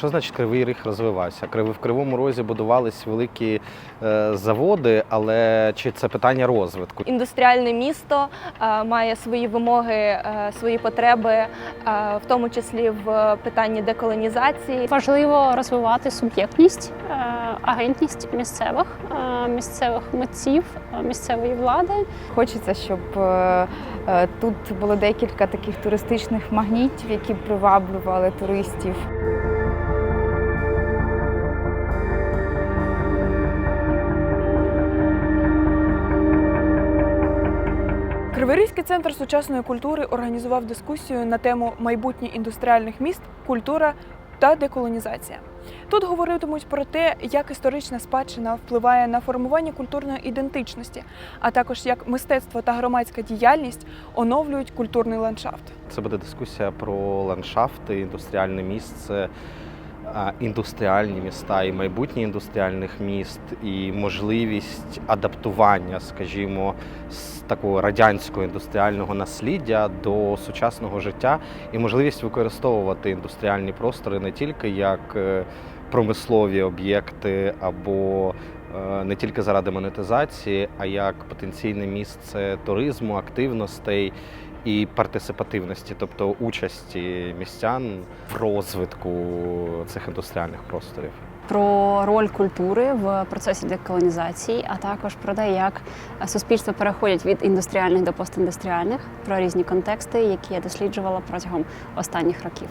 Що значить кривий ріг розвивався? Криви в кривому розі будувались великі е, заводи, але чи це питання розвитку? Індустріальне місто е, має свої вимоги, е, свої потреби, е, в тому числі в питанні деколонізації. Важливо розвивати суб'єктність, е, агентність місцевих, е, місцевих митців, е, місцевої влади. Хочеться, щоб тут було декілька таких туристичних магнітів, які приваблювали туристів. Криворізький центр сучасної культури організував дискусію на тему майбутнє індустріальних міст, культура та деколонізація. Тут говоритимуть про те, як історична спадщина впливає на формування культурної ідентичності, а також як мистецтво та громадська діяльність оновлюють культурний ландшафт. Це буде дискусія про ландшафти, індустріальне місце, індустріальні міста і майбутнє індустріальних міст, і можливість адаптування, скажімо, з такого радянського індустріального насліддя до сучасного життя, і можливість використовувати індустріальні простори не тільки як е, промислові об'єкти або е, не тільки заради монетизації, а як потенційне місце туризму, активностей і партисипативності, тобто участі містян в розвитку цих індустріальних просторів. Про роль культури в процесі деколонізації, а також про те, як суспільства переходять від індустріальних до постіндустріальних, про різні контексти, які я досліджувала протягом останніх років.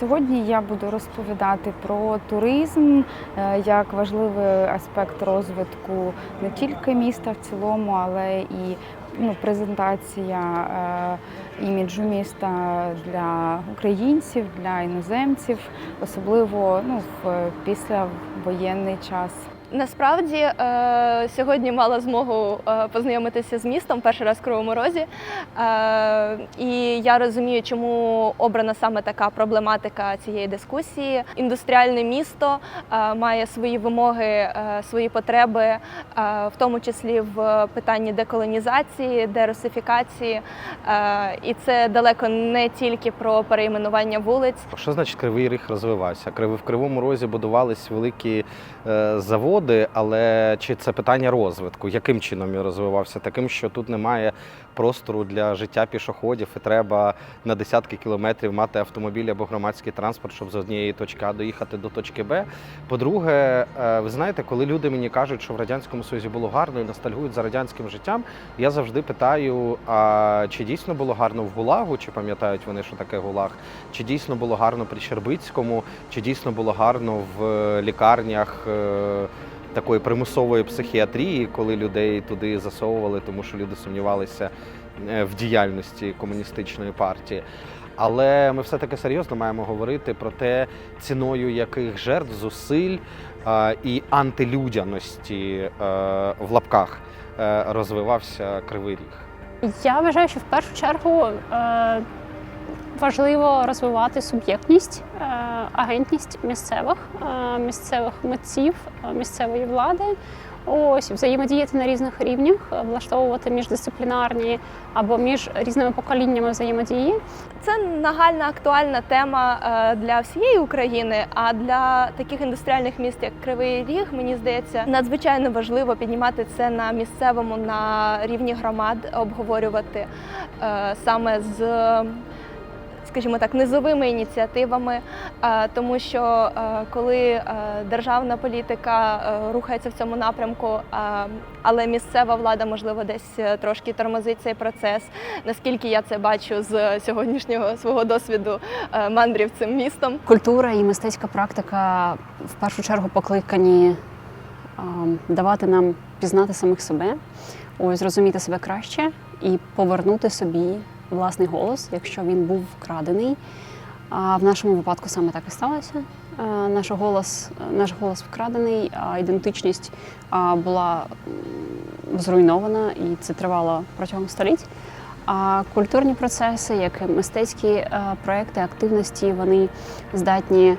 Сьогодні я буду розповідати про туризм е, як важливий аспект розвитку не тільки міста в цілому, але і ну, презентація е, іміджу міста для українців, для іноземців, особливо ну, в післявоєнний час. Насправді е, сьогодні мала змогу е, познайомитися з містом перший раз в Кривому Розі. Е, і я розумію, чому обрана саме така проблематика цієї дискусії. Індустріальне місто має свої вимоги, свої потреби, в тому числі в питанні деколонізації, дерусифікації. І це далеко не тільки про перейменування вулиць. Що значить кривий ріг розвивався? В кривому розі будувались великі е, заводи, але чи це питання розвитку? Яким чином він розвивався? Таким, що тут немає простору для життя пішоходів, і треба на десятки кілометрів мати автомобіль або громадський транспорт, щоб з однієї точки А доїхати до точки Б. По-друге, е, ви знаєте, коли люди мені кажуть, що в радянському Союзі було гарно і ностальгують за радянським життям, я завжди питаю: а чи дійсно було гарно в Гулагу, чи пам'ятають вони, що таке Гулаг? Чи дійсно було гарно при Щербицькому, чи дійсно було гарно в е, лікарнях е, такої примусової психіатрії, коли людей туди засовували, тому що люди сумнівалися е, в діяльності комуністичної партії. Але ми все-таки серйозно маємо говорити про те, ціною яких жертв, зусиль е, і антилюдяності е, в лапках е, розвивався Кривий Ріг. Я вважаю, що в першу чергу е, важливо розвивати суб'єктність, е, агентність місцевих, е, місцевих митців, місцевої влади. Ось взаємодіяти на різних рівнях, влаштовувати міждисциплінарні або між різними поколіннями взаємодії. Це нагальна актуальна тема е, для всієї України. А для таких індустріальних міст, як Кривий Ріг, мені здається, надзвичайно важливо піднімати це на місцевому на рівні громад, обговорювати е, саме з. Скажімо так, низовими ініціативами, е, тому що е, коли е, державна політика рухається в цьому напрямку, але місцева влада, можливо, десь трошки тормозить цей процес, наскільки я це бачу з сьогоднішнього свого досвіду мандрів цим містом. Культура і мистецька практика в першу чергу покликані давати нам пізнати самих себе, ось зрозуміти себе краще і повернути собі власний голос, якщо він був вкрадений. А в нашому випадку саме так і сталося. Наш голос, наш голос вкрадений, а ідентичність була зруйнована, і це тривало протягом століть. А культурні процеси, як мистецькі е, проекти, активності, вони здатні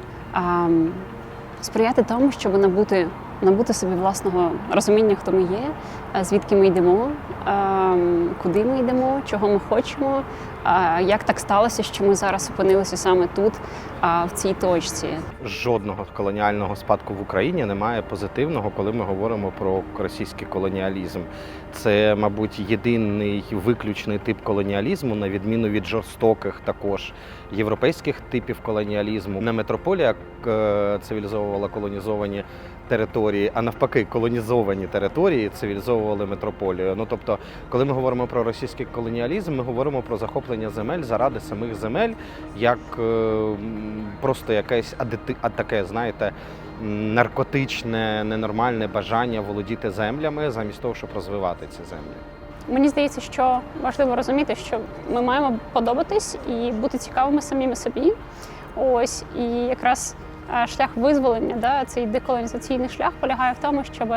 сприяти тому, щоб набути, набути собі власного розуміння, хто ми є, е, звідки ми йдемо, ем, куди ми йдемо, чого ми хочемо, як так сталося, що ми зараз опинилися саме тут, в цій точці. Жодного колоніального спадку в Україні немає позитивного, коли ми говоримо про російський колоніалізм. Це, мабуть, єдиний виключний тип колоніалізму, на відміну від жорстоких також європейських типів колоніалізму. Не метрополія е, цивілізовувала колонізовані території, а навпаки, колонізовані території цивілізовували метрополію. Ну тобто, коли ми говоримо про російський колоніалізм, ми говоримо про захоплення земель заради самих земель, як е, просто якесь таке, знаєте, наркотичне, ненормальне бажання володіти землями замість того, щоб розвивати ці землі. Мені здається, що важливо розуміти, що ми маємо подобатись і бути цікавими самими собі. Ось і якраз е, шлях визволення, да, цей деколонізаційний шлях полягає в тому, щоб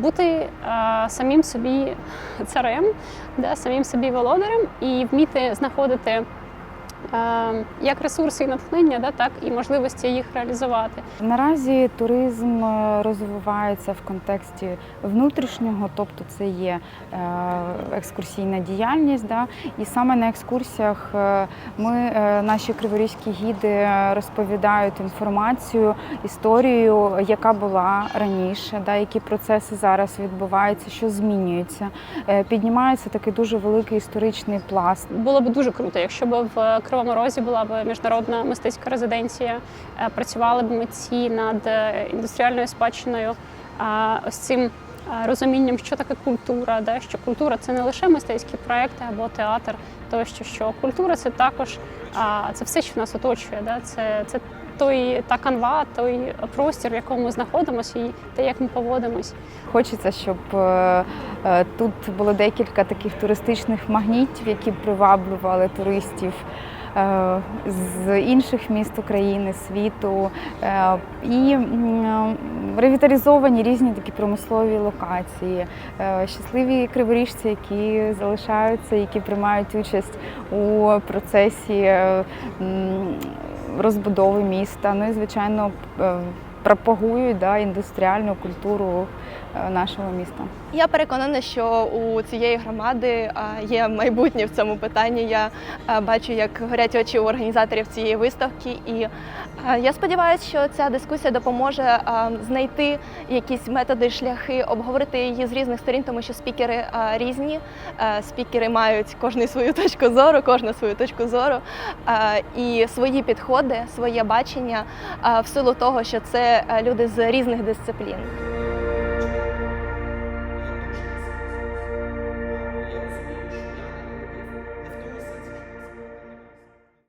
бути самим собі царем, да, самим собі володарем і вміти знаходити. Е, Як ресурси і натхнення, да, так і можливості їх реалізувати. Наразі туризм е, розвивається в контексті внутрішнього, тобто це є е, екскурсійна діяльність. Да? І саме на екскурсіях ми, наші криворізькі гіди, розповідають інформацію, історію, яка була раніше, да? які процеси зараз відбуваються, що змінюється. Піднімається такий дуже великий історичний пласт. Було б дуже круто, якщо б в Кривому Розі була б міжнародна мистецька резиденція, е, працювали б митці над е, індустріальною спадщиною, ось цим е, розумінням, що таке культура, да? що культура це не лише мистецькі проекти або театр, тощо що культура це також це все, що нас оточує. Да? Це, це той та канва, той простір, в якому ми знаходимося, і те, як ми поводимось. Хочеться, щоб тут було декілька таких туристичних магнітів, які приваблювали туристів з інших міст України, світу, е, і ревіталізовані різні такі промислові локації, е, щасливі криворіжці, які залишаються, які приймають участь у процесі е, розбудови міста. Ну і звичайно. е, Пропагують да, індустріальну культуру е, нашого міста. Я переконана, що у цієї громади є майбутнє в цьому питанні. Я бачу, як горять очі у організаторів цієї виставки, і я сподіваюся, що ця дискусія допоможе знайти якісь методи, шляхи, обговорити її з різних сторін, тому що спікери різні. Спікери мають кожний свою точку зору, кожна свою точку зору і свої підходи, своє бачення в силу того, що це люди з різних дисциплін.